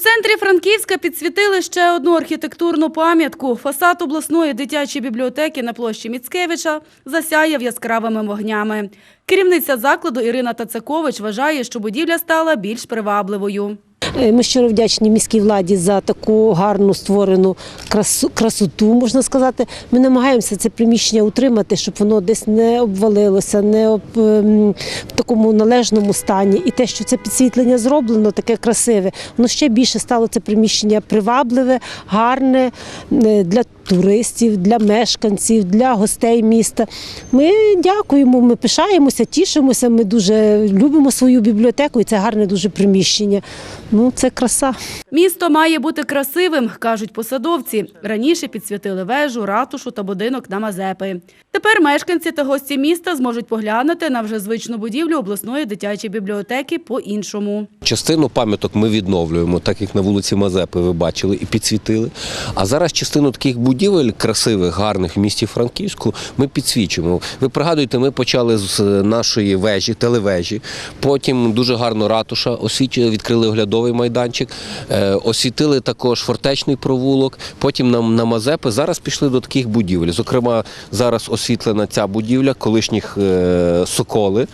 центрі Франківська підсвітили ще одну архітектурну пам'ятку. Фасад обласної дитячої бібліотеки на площі Міцкевича засяяв яскравими вогнями. Керівниця закладу Ірина Тацакович вважає, що будівля стала більш привабливою. Е, Ми щиро вдячні міській владі за таку гарну створену красу, красоту, можна сказати. Ми намагаємося це приміщення утримати, щоб воно десь не обвалилося, не об, ем, в такому належному стані. І те, що це підсвітлення зроблено, таке красиве, воно ще більше стало це приміщення привабливе, гарне е, для туристів, для мешканців, для гостей міста. Ми дякуємо, ми пишаємося, тішимося. Ми дуже любимо свою бібліотеку, і це гарне дуже приміщення. Ну, це краса. Місто має бути красивим, кажуть посадовці. Раніше підсвятили вежу, ратушу та будинок на Мазепи. Тепер мешканці та гості міста зможуть поглянути на вже звичну будівлю обласної дитячої бібліотеки по-іншому. Частину пам'яток ми відновлюємо, так як на вулиці Мазепи ви бачили і підсвітили. А зараз частину таких будівель красивих, гарних в місті Франківську ми підсвічуємо. Ви пригадуєте, ми почали з нашої вежі, телевежі. Потім дуже гарно ратуша освічили, відкрили оглядовий майданчик, е, освітили також фортечний провулок. Потім на, на Мазепи. Зараз пішли до таких будівель. Зокрема, зараз освітлена ця будівля, колишніх е, соколи,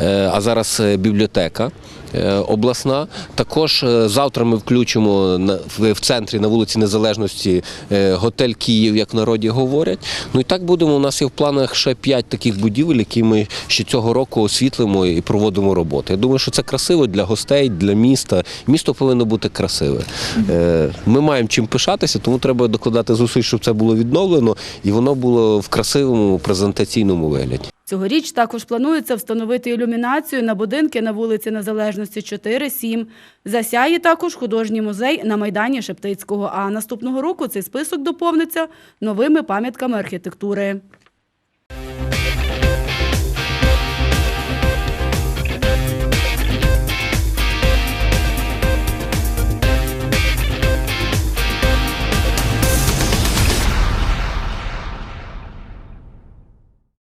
е, а зараз е, бібліотека е, обласна. Також е, завтра ми включимо в центрі на вулиці Незалежності е, готель Київ, як в народі говорять. Ну і так будемо. У нас є в планах ще п'ять таких будівель, які ми ще цього року освітлимо і проводимо роботи. Я думаю, що це красиво для гостей, для міста. Місто повинно бути красиве. Е, Ми маємо чим пишатися, тому треба докладати зусиль, щоб це було відновлено і воно було в красивому презентаційному вигляді. Цьогоріч також планується встановити ілюмінацію на будинки на вулиці Незалежності 4-7. Засяє також художній музей на Майдані Шептицького. А наступного року цей список доповниться новими пам'ятками архітектури.